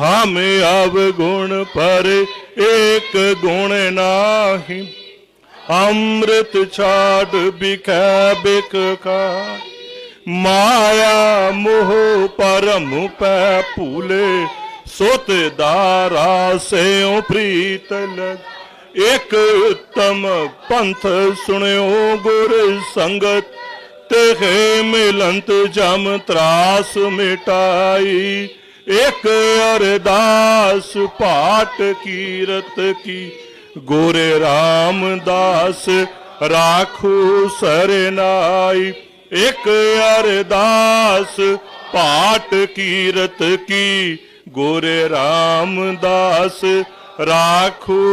ਹਮ ਅਵ ਗੁਣ ਪਰ ਏਕ ਗੁਣ ਨਾਹੀ। ਅੰਮ੍ਰਿਤ ਛਾੜ ਬਿਖੈ ਬਿਕ ਮਾਇਆ ਮੋਹ ਪਰਮ ਪੈ ਭੂਲੇ, ਸੁਤ ਦਾਰਾ ਸਿਉ ਪ੍ਰੀਤ ਲਗ। ਇਕ ਉਤਮ ਪੰਥ ਸੁਣਿਓ ਗੁਰ ਸੰਗਤ ਤੇ ਮਿਲੰਤ ਜਮ ਤਰਾਸ ਮਿਟਾਈ। ਇਕ ਅਰਦਾਸ ਪਾਟ ਕੀਰਤ ਕੀ। ਗੋਰੇ ਰਾਮਦਾਸ ਰਾਖੂ ਸਰਨਾਈ। ਇਕ ਅਰਦਾਸ ਪਾਟ ਕੀਰਤ ਕੀ। ਗੋਰੇ ਰਾਮਦਾਸ ਰਾਖੂ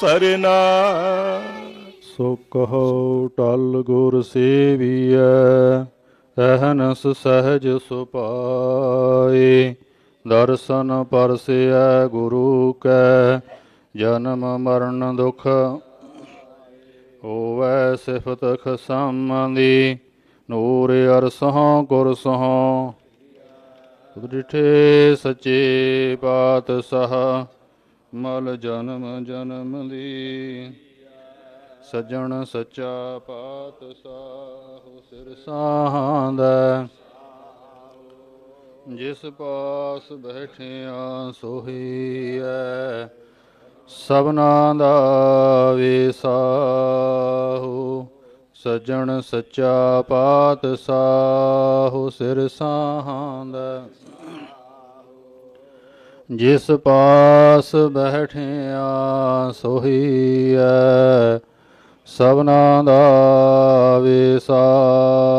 ਸਰਨਾਈ। ਸੋ ਕਹੋ ਟਲ ਗੁਰ ਸੇਵੀਐ, ਅਹਨਸ ਸਹਿਜ ਸੁਪਾਏ। ਦਰਸ਼ਨ ਪਰਸਿਐ ਗੁਰੂ ਕੈ, ਜਨਮ ਮਰਨ ਦੁਖ ਹੋਵੈ ਸਿਫਤ ਖਸਮਦੀ ਨੂਰ ਅਰਸਹੁ ਗੁਰ ਸਹੁ ਡਿਠੇ ਸੱਚੇ ਪਾਤਸ਼ਾਹ, ਮਲ ਜਨਮ ਜਨਮ ਦੀ ਸੱਜਣ ਸੱਚਾ ਪਾਤਸ਼ਾਹ ਸਿਰ ਸਾਹਾਂਦਾ ਜਿਸ ਪਾਸ ਬੈਠਿਆ ਸੋਹੀਐ ਸਭਨਾ ਦਾ ਵੇਸਾਹੂ ਸੱਜਣ ਸੱਚਾ ਪਾਤਸ਼ਾਹ ਸਿਰ ਸਾਹਾਂਦਾ ਜਿਸ ਪਾਸ ਬੈਠਿਆ ਸੋਹੀਐ ਸਭਨਾ ਦਾ ਵੇਸਾਹੋ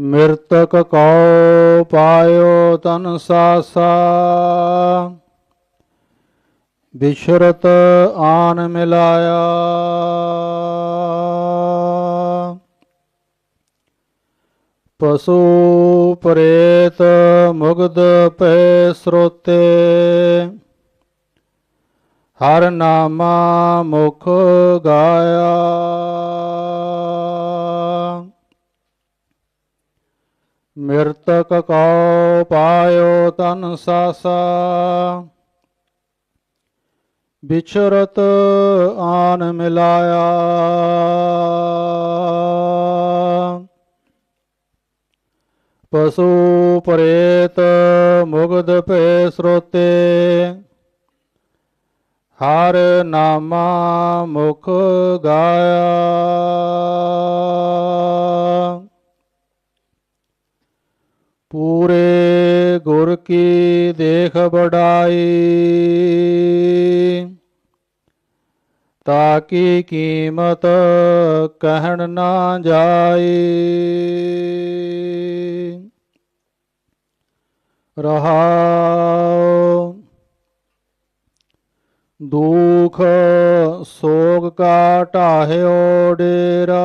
ਮਿਰਤਕ ਕਉ ਪਾਇਓ ਤਨ ਸਾਸਾ। ਬਿਸ਼ਰਤ ਆਨ ਮਿਲਾਇਆ। ਪਸ਼ੂ ਪ੍ਰੇਤ ਮੁਗਧ ਪੈ ਸਰੋਤੇ। ਹਰ ਨਾਮਾ ਮੁਖ ਗਾਇਆ। ਮਿਰਤਕ ਕਉ ਪਾਇਓ ਤਨ ਸਾਸਾ। ਵਿਛਰਤ ਆਨ ਮਿਲਾਇਆ। ਪਸ਼ੂ ਪ੍ਰੇਤ ਮੁਗਧ ਭੈ ਸਰੋਤੇ। ਹਰ ਨਾਮਾ ਮੁਖ ਗਾਇਆ। ਪੂਰੇ ਗੁਰ ਕੀ ਦੇਖ ਬੜਾਈ ਤਾਕੀ ਕੀਮਤ ਕਹਿਣ ਨਾ ਜਾਈ। ਰਹਾਉ ਦੁਖ ਸੋਗ ਕਾ ਢਾਹਿਓ ਡੇਰਾ।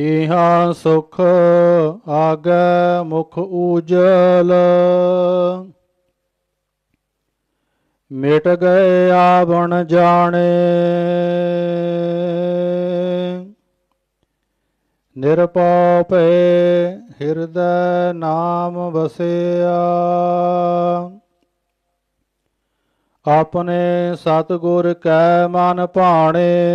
ਇਹਾਂ ਸੁਖ ਆਗੈ ਮੁਖ ਉਜਲ ਮਿਟ ਗਏ ਆਵਣ ਜਾਣੇ। ਨਿਰਪਉ ਭੈ ਹਿਰਦੈ ਨਾਮ ਵਸਿਆ। ਆਪਣੇ ਸਤਿਗੁਰ ਕੈ ਮਨ ਭਾਣੇ।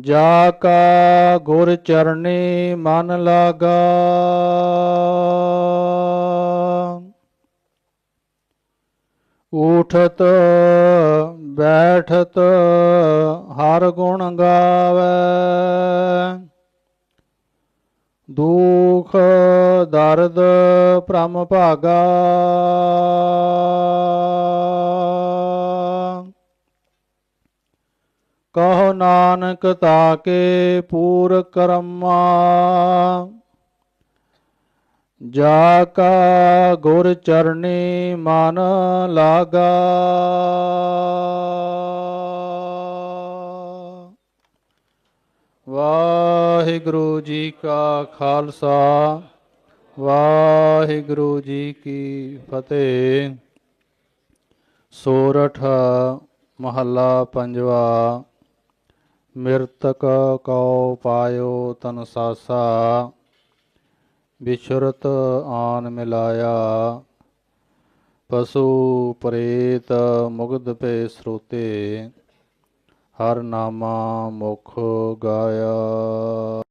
ਜਾ ਕਾ ਗੁਰ ਚਰਣੀ ਮਨ ਲਾਗਾ। ਉਠਤ ਬੈਠਤ, ਹਰ ਗੁਣ ਗਾਵੇ। ਦੁਖ, ਦਰਦ, ਭ੍ਰਮ ਭਾਗਾ। ਕਹੋ ਨਾਨਕ ਤਾਕੇ ਪੂਰ ਕਰਮਾ। ਜਾ ਕਾ ਗੁਰ ਚਰਣੀ ਮਨ ਲਾਗਾ। ਵਾਹਿਗੁਰੂ ਜੀ ਕਾ ਖਾਲਸਾ, ਵਾਹਿਗੁਰੂ ਜੀ ਕੀ ਫਤਿਹ। ਸੋਰਠ ਮਹੱਲਾ ਪੰਜਵਾ। ਮਿਰਤਕ ਕਉ ਪਾਇਓ ਤਨ ਸਾਸਾ ਬਿਛੁਰਤ ਆਨ ਮਿਲਾਇਆ। ਪਸ਼ੂ ਪ੍ਰੇਤ ਮੁਗਧ ਪੇ ਸਰੋਤੇ, ਹਰ ਨਾਮਾ ਮੁਖ ਗਾਇਆ।